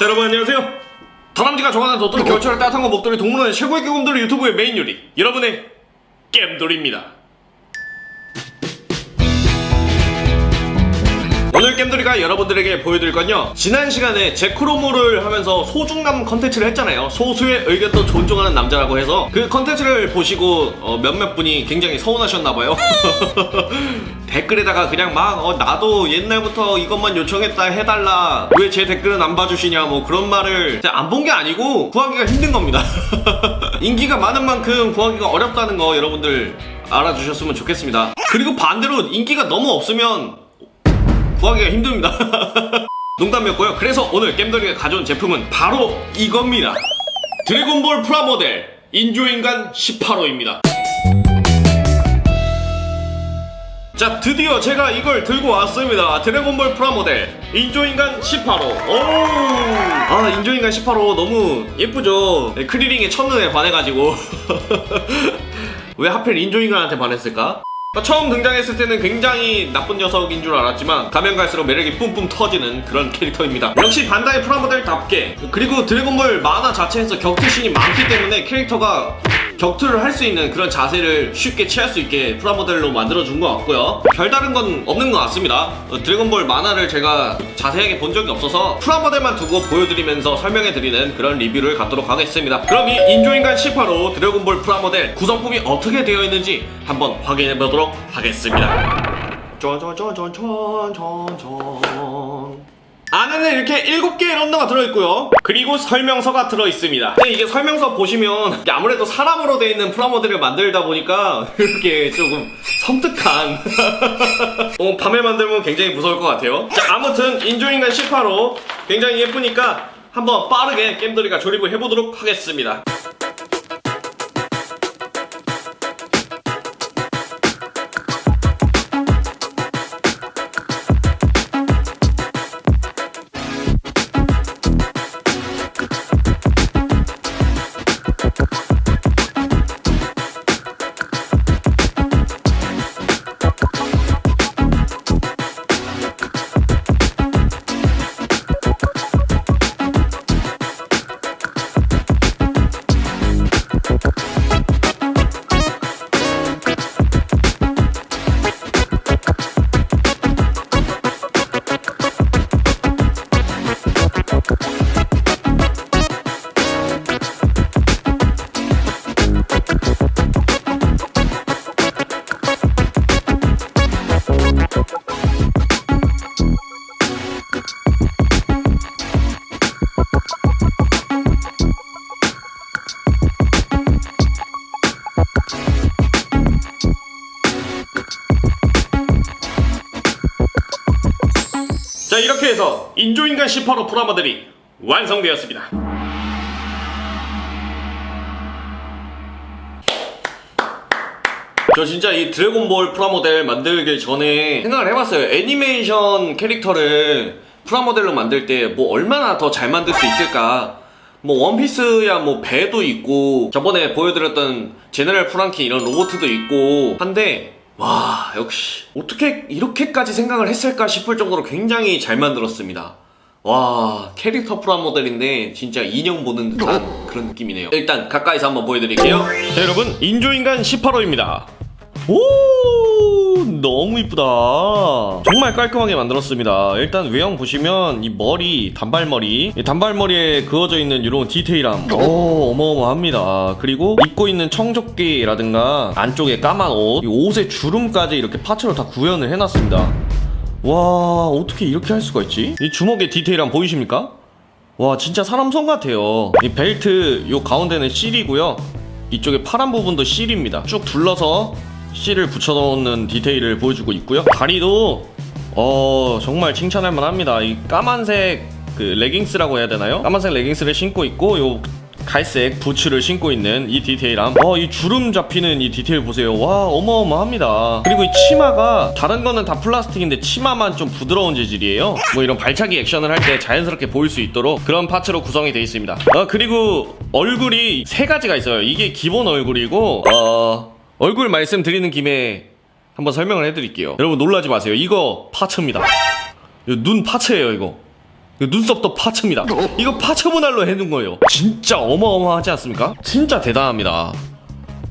자 여러분 안녕하세요. 다람쥐가 좋아하는 도토리 겨울철에 따뜻한 거 먹더니 동물원의 최고의 경험들을 유튜브의 메인 요리 여러분의 겜돌입니다 겜돌이가 여러분들에게 보여드릴 건요. 지난 시간에 제크로모를 하면서 소중남 컨텐츠를 했잖아요. 소수의 의견도 존중하는 남자라고 해서 그 컨텐츠를 보시고 어, 몇몇 분이 굉장히 서운하셨나봐요. 댓글에다가 그냥 막 어, 나도 옛날부터 이것만 요청했다 해달라. 왜 제 댓글은 안 봐주시냐 뭐 그런 말을 안 본 게 아니고 구하기가 힘든 겁니다. 인기가 많은 만큼 구하기가 어렵다는 거 여러분들 알아주셨으면 좋겠습니다. 그리고 반대로 인기가 너무 없으면 구하기가 힘듭니다. 농담이었고요. 그래서 오늘 겜돌이가 가져온 제품은 바로 이겁니다. 드래곤볼 프라모델 인조인간 18호입니다. 자, 드디어 제가 이걸 들고 왔습니다. 드래곤볼 프라모델 인조인간 18호. 오! 아, 인조인간 18호 너무 예쁘죠? 네, 크리링의 첫눈에 반해가지고. 왜 하필 인조인간한테 반했을까? 처음 등장했을 때는 굉장히 나쁜 녀석인 줄 알았지만 가면 갈수록 매력이 뿜뿜 터지는 그런 캐릭터입니다. 역시 반다이 프라모델답게 그리고 드래곤볼 만화 자체에서 격투신이 많기 때문에 캐릭터가 격투를 할 수 있는 그런 자세를 쉽게 취할 수 있게 프라모델로 만들어준 것 같고요. 별다른 건 없는 것 같습니다. 어, 드래곤볼 만화를 제가 자세하게 본 적이 없어서 프라모델만 두고 보여드리면서 설명해드리는 그런 리뷰를 갖도록 하겠습니다. 그럼 이 인조인간 18호 드래곤볼 프라모델 구성품이 어떻게 되어 있는지 한번 확인해보도록 하겠습니다. 쫀쫀쫀쫀쫀쫀 안에는 이렇게 7개의 런너가 들어있고요. 그리고 설명서가 들어있습니다. 근데 이게 설명서 보시면 아무래도 사람으로 되어 있는 프라모델을 만들다 보니까 이렇게 조금 섬뜩한. 어, 밤에 만들면 굉장히 무서울 것 같아요. 자 아무튼 인조인간 18호 굉장히 예쁘니까 한번 빠르게 겜돌이가 조립을 해보도록 하겠습니다 18호 프라모델이 완성되었습니다. 저 진짜 이 드래곤볼 프라모델 만들기 전에 생각을 해봤어요. 애니메이션 캐릭터를 프라모델로 만들 때 뭐 얼마나 더 잘 만들 수 있을까? 뭐 원피스야 뭐 배도 있고 저번에 보여드렸던 제네랄 프랑키 이런 로보트도 있고 한데 와 역시 어떻게 이렇게까지 생각을 했을까 싶을 정도로 굉장히 잘 만들었습니다 와 캐릭터 프라 모델인데 진짜 인형 보는 듯한 그런 느낌이네요. 일단 가까이서 한번 보여드릴게요. 자 여러분 인조인간 18호입니다. 오 너무 이쁘다. 정말 깔끔하게 만들었습니다. 일단 외형 보시면 이 머리 단발머리 이 단발머리에 그어져 있는 이런 디테일함. 오 어마어마합니다. 그리고 입고 있는 청조끼라든가 안쪽에 까만 옷 이 옷의 주름까지 이렇게 파츠로 다 구현을 해놨습니다 와 어떻게 이렇게 할 수가 있지? 이 주먹의 디테일함 보이십니까? 와 진짜 사람 손 같아요. 이 벨트 요 가운데는 실이고요. 이쪽에 파란 부분도 실입니다. 쭉 둘러서 실을 붙여놓는 디테일을 보여주고 있고요. 다리도 어 정말 칭찬할 만합니다. 이 까만색 그 레깅스라고 해야 되나요? 까만색 레깅스를 신고 있고 요 갈색 부츠를 신고 있는 이 디테일함. 어 이 주름 잡히는 이 디테일 보세요. 와 어마어마합니다. 그리고 이 치마가 다른 거는 다 플라스틱인데 치마만 좀 부드러운 재질이에요. 뭐 이런 발차기 액션을 할 때 자연스럽게 보일 수 있도록 그런 파츠로 구성이 되어 있습니다. 어 그리고 얼굴이 세 가지가 있어요. 이게 기본 얼굴이고 어 얼굴 말씀드리는 김에 한번 설명을 해드릴게요. 여러분 놀라지 마세요. 이거 파츠입니다. 눈 파츠예요 이거 눈썹도 파츠입니다. 이거 파츠 분할로 해둔 거예요. 진짜 어마어마하지 않습니까? 진짜 대단합니다.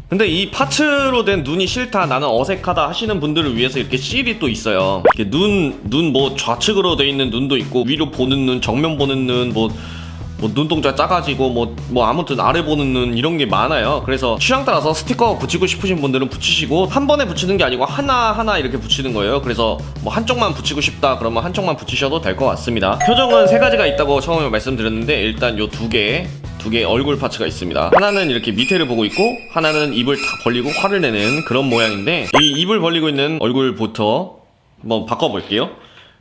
근데 이 파츠로 된 눈이 싫다 나는 어색하다 하시는 분들을 위해서 이렇게 실이 또 있어요 이렇게 눈, 눈 뭐 좌측으로 돼 있는 눈도 있고 위로 보는 눈, 정면 보는 눈, 뭐, 뭐 눈동자 작아지고 뭐, 뭐 아무튼 아래 보는 눈 이런 게 많아요 그래서 취향 따라서 스티커 붙이고 싶으신 분들은 붙이시고 한 번에 붙이는 게 아니고 하나 하나 이렇게 붙이는 거예요 그래서 뭐 한쪽만 붙이고 싶다 그러면 한쪽만 붙이셔도 될 것 같습니다 표정은 세 가지가 있다고 처음에 말씀드렸는데 일단 요 두 개 두 개의 얼굴 파츠가 있습니다. 하나는 이렇게 밑에를 보고 있고 하나는 입을 탁 벌리고 화를 내는 그런 모양인데 이 입을 벌리고 있는 얼굴부터 한번 바꿔볼게요.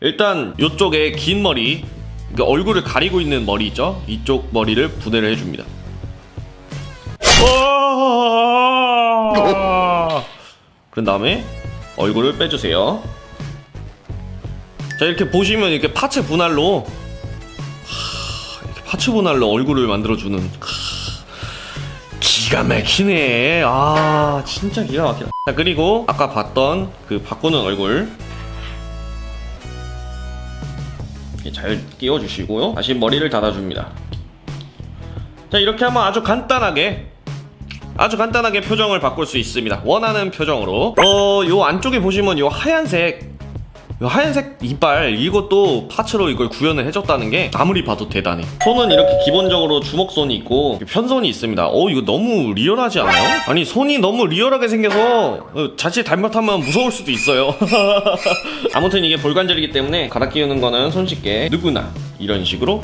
일단 이쪽에 긴 머리 그러니까 얼굴을 가리고 있는 머리 있죠? 이쪽 머리를 분해를 해줍니다. 그런 다음에 얼굴을 빼주세요. 자 이렇게 보시면 이렇게 파츠 분할로 이렇게 파츠 분할로 얼굴을 만들어주는 크, 기가 막히네 아 진짜 기가 막히다 자 그리고 아까 봤던 그 바꾸는 얼굴 이렇게 잘 끼워주시고요. 다시 머리를 닫아줍니다. 자 이렇게 하면 아주 간단하게 아주 간단하게 표정을 바꿀 수 있습니다. 원하는 표정으로. 어 요 안쪽에 보시면 요 하얀색 이 하얀색 이빨 이것도 파츠로 이걸 구현을 해줬다는 게 아무리 봐도 대단해 손은 이렇게 기본적으로 주먹손이 있고 편손이 있습니다 어 이거 너무 리얼하지 않아요? 아니 손이 너무 리얼하게 생겨서 어, 자칫 잘못하면 무서울 수도 있어요 아무튼 이게 볼관절이기 때문에 갈아 끼우는 거는 손쉽게 누구나 이런 식으로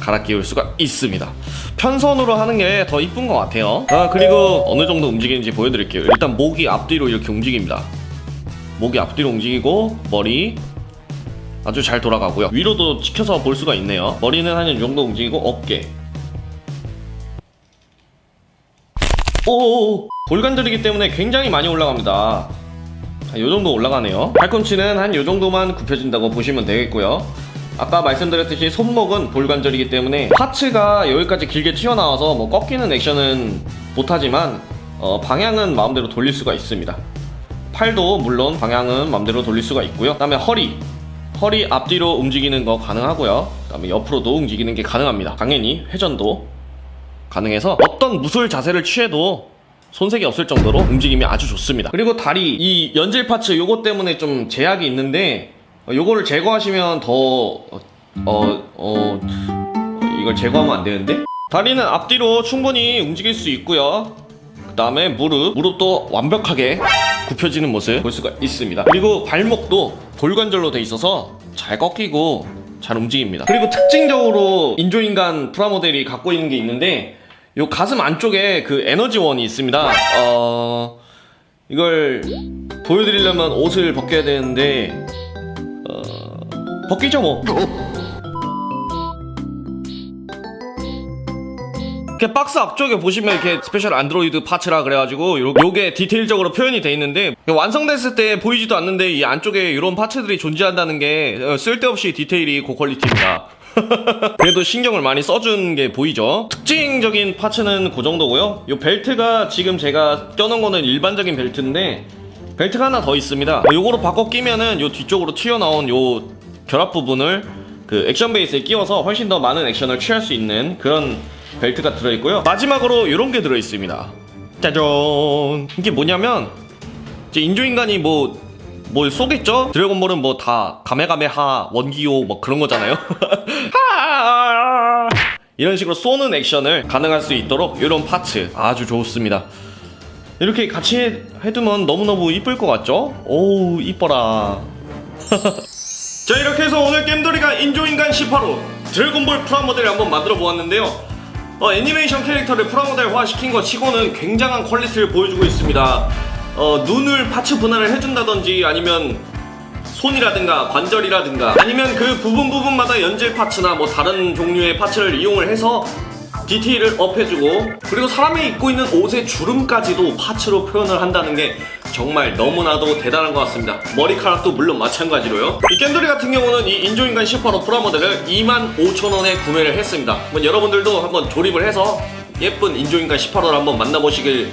갈아 끼울 수가 있습니다. 편선으로 하는 게 더 이쁜 것 같아요. 아, 그리고 어느 정도 움직이는지 보여드릴게요. 일단 목이 앞뒤로 이렇게 움직입니다. 목이 앞뒤로 움직이고, 머리 아주 잘 돌아가고요. 위로도 지켜서 볼 수가 있네요. 머리는 한 이 정도 움직이고, 어깨. 오, 볼관절이기 때문에 굉장히 많이 올라갑니다. 이 정도 올라가네요. 팔꿈치는 한 이 정도만 굽혀진다고 보시면 되겠고요. 아까 말씀드렸듯이 손목은 볼관절이기 때문에 파츠가 여기까지 길게 튀어나와서 뭐 꺾이는 액션은 못하지만 어, 방향은 마음대로 돌릴 수가 있습니다. 팔도 물론 방향은 마음대로 돌릴 수가 있고요. 그다음에 허리, 허리 앞뒤로 움직이는 거 가능하고요. 그다음에 옆으로도 움직이는 게 가능합니다. 당연히 회전도 가능해서 어떤 무술 자세를 취해도 손색이 없을 정도로 움직임이 아주 좋습니다. 그리고 다리 이 연질 파츠 요거 때문에 좀 제약이 있는데 어, 요거를 제거하시면 더 어, 어, 어, 이걸 제거하면 안 되는데 다리는 앞뒤로 충분히 움직일 수 있고요. 그 다음에 무릎 무릎도 완벽하게 굽혀지는 모습 볼 수가 있습니다. 그리고 발목도 볼관절로 돼 있어서 잘 꺾이고 잘 움직입니다. 그리고 특징적으로 인조인간 프라모델이 갖고 있는 게 있는데 요 가슴 안쪽에 그 에너지원이 있습니다. 어 이걸 보여드리려면 옷을 벗겨야 되는데 어 벗기죠 뭐. 이렇게 박스 앞쪽에 보시면 이렇게 스페셜 안드로이드 파츠라 그래가지고 요, 요게 디테일적으로 표현이 돼 있는데 완성됐을 때 보이지도 않는데 이 안쪽에 이런 파츠들이 존재한다는 게 어, 쓸데없이 디테일이 고퀄리티입니다. 그래도 신경을 많이 써준 게 보이죠? 특징적인 파츠는 그 정도고요. 요 벨트가 지금 제가 껴놓은 거는 일반적인 벨트인데 벨트가 하나 더 있습니다. 어, 요거로 바꿔 끼면은 요 뒤쪽으로 튀어나온 요 결합 부분을 그 액션 베이스에 끼워서 훨씬 더 많은 액션을 취할 수 있는 그런 벨트가 들어있고요. 마지막으로 이런 게 들어있습니다. 짜잔! 이게 뭐냐면 이제 인조인간이 뭐 뭘 쏘겠죠? 드래곤볼은 뭐 다 가메가메하 원기호 뭐 그런 거잖아요. 하! 이런 식으로 쏘는 액션을 가능할 수 있도록 이런 파츠 아주 좋습니다. 이렇게 같이 해- 해두면 너무너무 이쁠 것 같죠? 오우 이뻐라. 자 이렇게 해서 오늘 겜돌이가 인조인간 18호 드래곤볼 프라모델을 한번 만들어 보았는데요 어, 애니메이션 캐릭터를 프라모델화 시킨 것 치고는 굉장한 퀄리티를 보여주고 있습니다. 어, 눈을 파츠 분할을 해준다든지 아니면 손이라든가 관절이라든가 아니면 그 부분 부분마다 연질 파츠나 뭐 다른 종류의 파츠를 이용을 해서 디테일을 업해주고 그리고 사람이 입고 있는 옷의 주름까지도 파츠로 표현을 한다는 게 정말 너무나도 대단한 것 같습니다. 머리카락도 물론 마찬가지로요. 이 겜돌이 같은 경우는 이 인조인간 18호 프라 모델을 25,000원에 구매를 했습니다. 한번 여러분들도 한번 조립을 해서 예쁜 인조인간 18호를 한번 만나보시길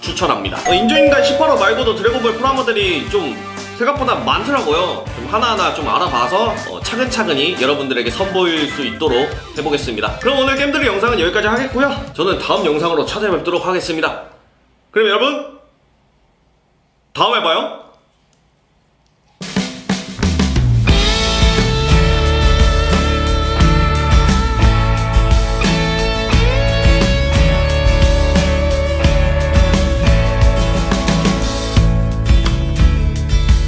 추천합니다. 어, 인조인간 18호 말고도 드래곤볼 프라모델이 좀 생각보다 많더라고요. 좀 하나하나 좀 알아봐서 어, 차근차근히 여러분들에게 선보일 수 있도록 해보겠습니다. 그럼 오늘 게임들의 영상은 여기까지 하겠고요. 저는 다음 영상으로 찾아뵙도록 하겠습니다. 그럼 여러분 다음에 봐요.